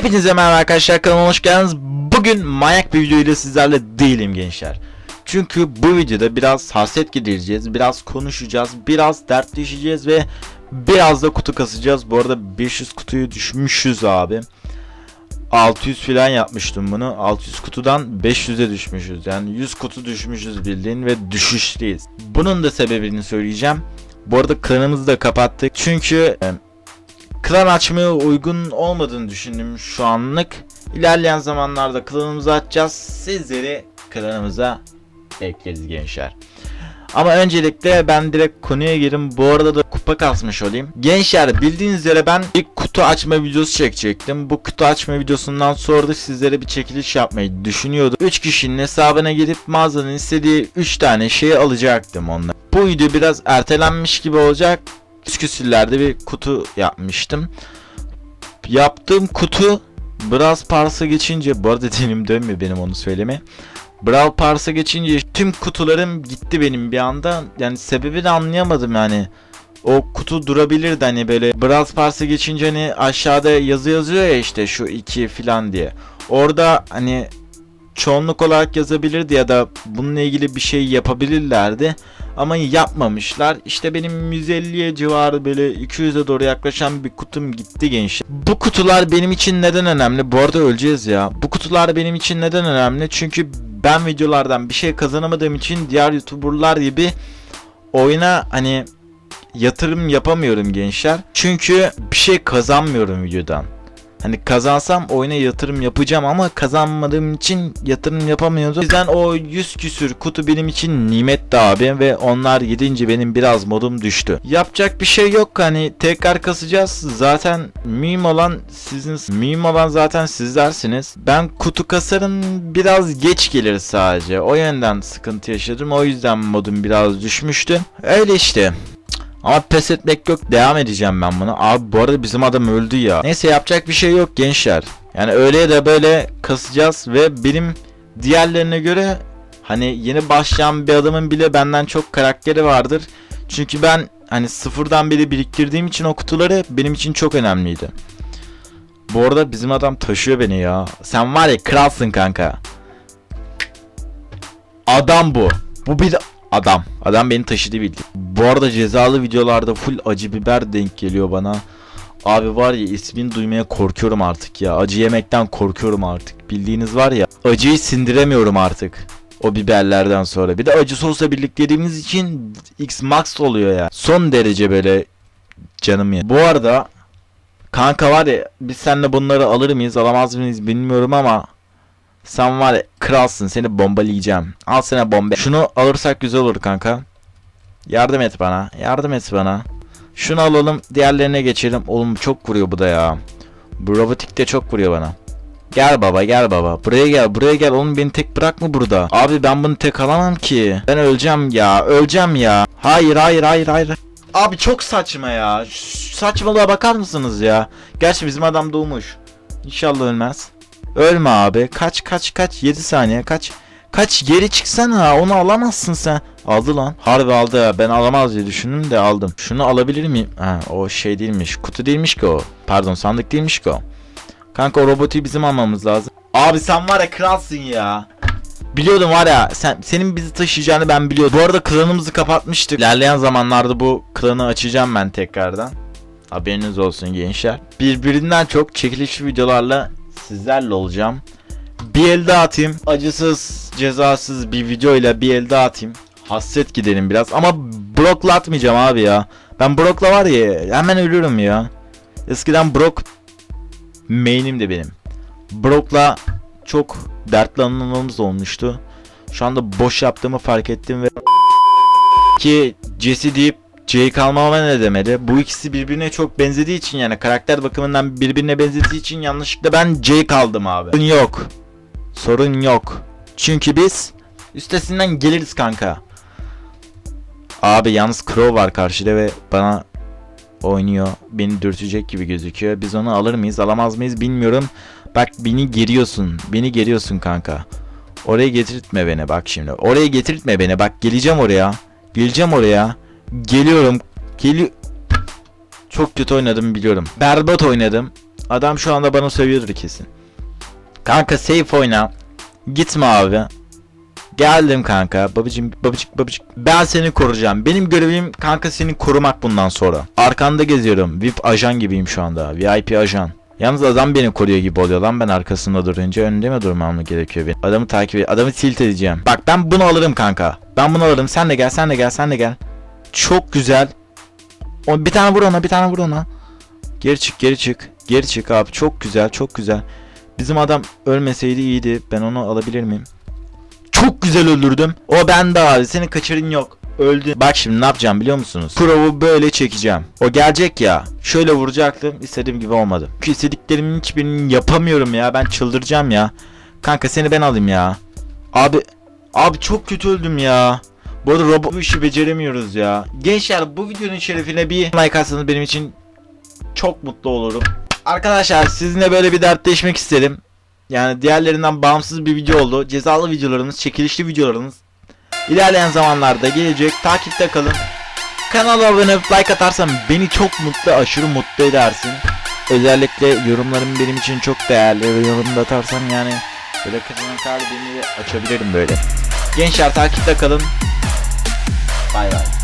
Hepinize merhaba arkadaşlar kanalıma hoş geldiniz. Bugün manyak bir video ile sizlerle değilim gençler. Çünkü bu videoda biraz hasret gidereceğiz, biraz konuşacağız, biraz dertleşeceğiz ve biraz da kutu kasacağız. Bu arada 500 kutuyu düşmüşüz abi. 600 falan yapmıştım bunu. 600 kutudan 500'e düşmüşüz. Yani 100 kutu düşmüşüz bildiğin ve düşüşteyiz. Bunun da sebebini söyleyeceğim. Bu arada klanımızı da kapattık. Çünkü klan açmaya uygun olmadığını düşündüm şu anlık. İlerleyen zamanlarda klanımızı açacağız. Sizleri klanımıza bekleriz gençler. Ama öncelikle ben direkt konuya gireyim. Bu arada da kupa kasmış olayım. Gençler bildiğiniz üzere ben bir kutu açma videosu çekecektim. Bu kutu açma videosundan sonra da sizlere bir çekiliş yapmayı düşünüyordum. 3 kişinin hesabına girip mağazanın istediği 3 tane şeyi alacaktım onunla. Bu video biraz ertelenmiş gibi olacak. Küsküsüllerde bir kutu yapmıştım. Yaptığım kutu biraz parsa geçince bu arada dilim dönmüyor benim onu söyleme. Brawl Pars'a geçince tüm kutularım gitti benim bir anda. Yani sebebini anlayamadım yani. O kutu durabilirdi hani böyle Brawl Pars'a geçince hani aşağıda yazı yazıyor ya işte şu iki filan diye. Orada hani çoğunluk olarak yazabilirdi ya da bununla ilgili bir şey yapabilirlerdi. Ama yapmamışlar. İşte benim 150'ye civarı böyle 200'e doğru yaklaşan bir kutum gitti gençler. Bu kutular benim için neden önemli? Bu arada öleceğiz ya. Bu kutular benim için neden önemli? Çünkü ben videolardan bir şey kazanamadığım için diğer youtuberlar gibi oyuna hani yatırım yapamıyorum gençler. Çünkü bir şey kazanmıyorum videodan. Hani kazansam oyuna yatırım yapacağım ama kazanmadığım için yatırım yapamıyordum. O yüzden o 100 küsür kutu benim için nimetti abi ve onlar gidince benim biraz modum düştü. Yapacak bir şey yok hani tekrar kasacağız. Zaten mühim olan sizin mühim olan zaten sizlersiniz. Ben kutu kasarım biraz geç gelir sadece. O yönden sıkıntı yaşadım. O yüzden modum biraz düşmüştü. Öyle işte. Ama pes etmek yok devam edeceğim ben bunu. Abi bu arada bizim adam öldü ya. Neyse yapacak bir şey yok gençler. Yani öyle da böyle kasacağız ve benim diğerlerine göre hani yeni başlayan bir adamın bile benden çok karakteri vardır. Çünkü ben hani sıfırdan beri biriktirdiğim için o kutuları benim için çok önemliydi. Bu arada bizim adam taşıyor beni ya. Sen var ya kralsın kanka. Adam bu. Bu bir adam. Adam beni taşıdı bildi. Bu arada cezalı videolarda full acı biber denk geliyor bana. Abi var ya ismini duymaya korkuyorum artık ya. Acı yemekten korkuyorum artık. Bildiğiniz var ya. Acıyı sindiremiyorum artık. O biberlerden sonra. Bir de acı sosla birlikte yediğimiz için X Max oluyor ya. Son derece böyle canım ya. Bu arada kanka var ya biz seninle bunları alır mıyız alamaz mıyız bilmiyorum ama sen var ya kralsın seni bombalayacağım. Al sana bomba. Şunu alırsak güzel olur kanka. Yardım et bana. Yardım et bana. Şunu alalım. Diğerlerine geçelim. Oğlum çok vuruyor bu da ya. Bu robotik de çok vuruyor bana. Gel baba gel baba. Buraya gel buraya gel. Oğlum beni tek bırakma burada. Abi ben bunu tek alamam ki. Ben öleceğim ya. Öleceğim ya. Hayır hayır hayır hayır. Abi çok saçma ya. Şu saçmalığa bakar mısınız ya? Gerçi bizim adam doğmuş. İnşallah ölmez. Ölme abi. Kaç kaç kaç. 7 saniye kaç. Kaç geri çıksana onu alamazsın sen. Aldı lan. Harbi aldı. Ben alamaz diye düşündüm de aldım. Şunu alabilir miyim? Ha o şey değilmiş. Kutu değilmiş ki o. Pardon sandık değilmiş ki o. Kanka o robotu bizim almamız lazım. Abi sen var ya kralsın ya. Biliyordum var ya sen senin bizi taşıyacağını ben biliyordum. Bu arada klanımızı kapatmıştık. İlerleyen zamanlarda bu klanı açacağım ben tekrardan. Haberiniz olsun gençler. Birbirinden çok çekilişli videolarla sizlerle olacağım. Bir el daha atayım. Acısız, cezasız bir videoyla bir el daha atayım. Hasret gidelim biraz ama Brock'la atmayacağım abi ya. Ben Brock'la var ya hemen ölürüm ya. Eskiden Brock main'im de benim. Brock'la çok dertli anılarımız olmuştu. Şu anda boş yaptığımı fark ettim ve ki Jesse deyip Jake kalmama ne demedi. Bu ikisi birbirine çok benzediği için yani karakter bakımından birbirine benzediği için yanlışlıkla ben Jake aldım abi. Sorun yok. Sorun yok. Çünkü biz üstesinden geliriz kanka. Abi yalnız Crow var karşıda ve bana oynuyor. Beni dürtecek gibi gözüküyor. Biz onu alır mıyız alamaz mıyız bilmiyorum. Bak beni geriyorsun. Beni geriyorsun kanka. Oraya getirtme beni bak şimdi. Oraya getirtme beni bak geleceğim oraya. Geleceğim oraya. Geliyorum. Geli Çok kötü oynadım biliyorum. Berbat oynadım. Adam şu anda bana sövüyordur kesin. Kanka safe oyna. Gitme abi. Geldim kanka. Babacım babacık babacık. Ben seni koruyacağım. Benim görevim kanka seni korumak bundan sonra. Arkanda geziyorum. VIP ajan gibiyim şu anda. VIP ajan. Yalnız adam beni koruyor gibi oluyor lan ben arkasında durunca önünde mi durmam mı gerekiyor benim? Adamı takip et. Adamı tilt edeceğim. Bak ben bunu alırım kanka. Ben bunu alırım. Sen de gel, sen de gel, sen de gel. Çok güzel. O bir tane vur ona, bir tane vur ona. Geri çık, geri çık. Geri çık abi. Çok güzel, çok güzel. Bizim adam ölmeseydi iyiydi. Ben onu alabilir miyim? Çok güzel öldürdüm. O bende abi. Senin kaçırın yok. Öldü. Bak şimdi ne yapacağım biliyor musunuz? Pro'u böyle çekeceğim. O gelecek ya. Şöyle vuracaktım. İstediğim gibi olmadı. Çünkü istediklerimin hiçbirini yapamıyorum ya. Ben çıldıracağım ya. Kanka seni ben alayım ya. Abi abi çok kötü öldüm ya. Bu arada robot işi beceremiyoruz ya. Gençler bu videonun şerefine bir like atsanız benim için çok mutlu olurum. Arkadaşlar sizinle böyle bir dertleşmek istedim. Yani diğerlerinden bağımsız bir video oldu. Cezalı videolarımız, çekilişli videolarımız ilerleyen zamanlarda gelecek. Takipte kalın. Kanala abone olup like atarsan beni çok mutlu, aşırı mutlu edersin. Özellikle yorumların benim için çok değerli yorum da atarsan yani böyle kızının kalbini açabilirim böyle. Gençler takipte kalın. Bye bye.